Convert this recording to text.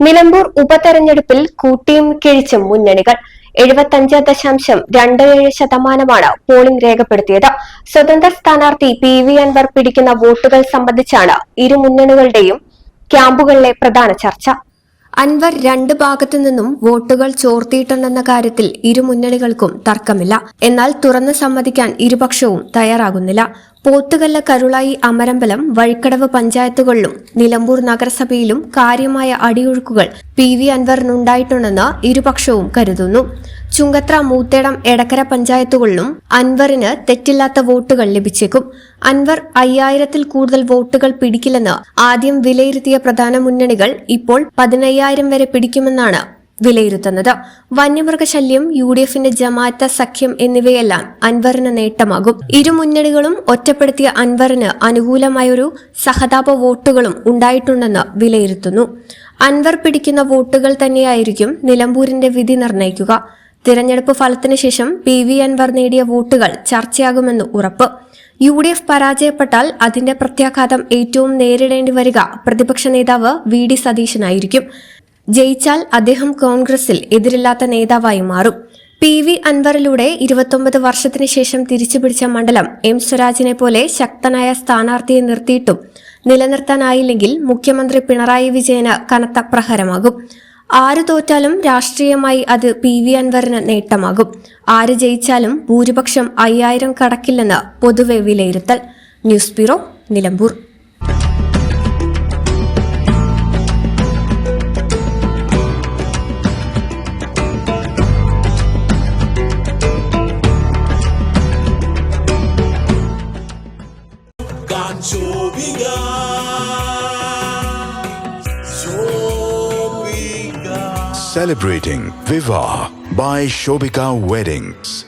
നിലമ്പൂർ ഉപതെരഞ്ഞെടുപ്പിൽ കൂട്ടിയും കിഴിച്ചും മുന്നണികൾ. എഴുപത്തഞ്ച് ദശാംശം രണ്ട് ഏഴ് ശതമാനമാണ് പോളിംഗ് രേഖപ്പെടുത്തിയത്. സ്വതന്ത്ര സ്ഥാനാർത്ഥി പി വി അൻവർ പിടിക്കുന്ന വോട്ടുകൾ സംബന്ധിച്ചാണ് ഇരു മുന്നണികളുടെയും ക്യാമ്പുകളിലെ പ്രധാന ചർച്ച. അൻവർ രണ്ട് ഭാഗത്തു നിന്നും വോട്ടുകൾ ചോർത്തിയിട്ടുണ്ടെന്ന കാര്യത്തിൽ ഇരു മുന്നണികൾക്കും തർക്കമില്ല. എന്നാൽ തുറന്ന് സമ്മതിക്കാൻ ഇരുപക്ഷവും തയ്യാറാകുന്നില്ല. പോത്തുകല്ല് കരുളായി അമരമ്പലം വഴിക്കടവ് പഞ്ചായത്തുകളിലും നിലമ്പൂർ നഗരസഭയിലും കാര്യമായ അടിയൊഴുക്കുകൾ പി വി അൻവറിനുണ്ടായിട്ടുണ്ടെന്ന് ഇരുപക്ഷവും കരുതുന്നു. ചുങ്കത്ര മൂത്തേടം എടക്കര പഞ്ചായത്തുകളിലും അൻവറിന് തെറ്റില്ലാത്ത വോട്ടുകൾ ലഭിച്ചേക്കും. അൻവർ അയ്യായിരത്തിൽ കൂടുതൽ വോട്ടുകൾ പിടിക്കില്ലെന്ന് ആദ്യം വിലയിരുത്തിയ പ്രധാന മുന്നണികൾ ഇപ്പോൾ പതിനയ്യായിരം വരെ പിടിക്കുമെന്നാണ് വിലയിരുത്തുന്നത്. വന്യമൃഗശല്യം യു ഡി എഫിന്റെ ജമാഅത്ത സഖ്യം എന്നിവയെല്ലാം അൻവറിന് നേട്ടമാകും. ഇരു മുന്നണികളും ഒറ്റപ്പെടുത്തിയ അൻവറിന് അനുകൂലമായൊരു സഹതാപ വോട്ടുകളും ഉണ്ടായിട്ടുണ്ടെന്ന് വിലയിരുത്തുന്നു. അൻവർ പിടിക്കുന്ന വോട്ടുകൾ തന്നെയായിരിക്കും നിലമ്പൂരിന്റെ വിധി നിർണയിക്കുക. തിരഞ്ഞെടുപ്പ് ഫലത്തിന് ശേഷം പി വി അൻവർ നേടിയ വോട്ടുകൾ ചർച്ചയാകുമെന്ന് ഉറപ്പ്. യു ഡി എഫ് പരാജയപ്പെട്ടാൽ അതിന്റെ പ്രത്യാഘാതം ഏറ്റവും നേരിടേണ്ടി വരിക പ്രതിപക്ഷ നേതാവ് വി ഡി സതീശനായിരിക്കും. ജയിച്ചാൽ അദ്ദേഹം കോൺഗ്രസിൽ എതിരില്ലാത്ത നേതാവായി മാറും. പി വി അൻവറിലൂടെ ഇരുപത്തൊമ്പത് വർഷത്തിന് ശേഷം തിരിച്ചുപിടിച്ച മണ്ഡലം എം സ്വരാജിനെ പോലെ ശക്തനായ സ്ഥാനാർത്ഥിയെ നിർത്തിയിട്ടും നിലനിർത്താനായില്ലെങ്കിൽ മുഖ്യമന്ത്രി പിണറായി വിജയന് കനത്ത പ്രഹരമാകും. ആര് തോറ്റാലും രാഷ്ട്രീയമായി അത് പി വി അൻവറിന് നേട്ടമാകും. ആര് ജയിച്ചാലും ഭൂരിപക്ഷം അയ്യായിരം കടക്കില്ലെന്ന് പൊതുവെ വിലയിരുത്തൽ. News bureau Nilambur. Shobika. Celebrating Viva by Shobika Weddings.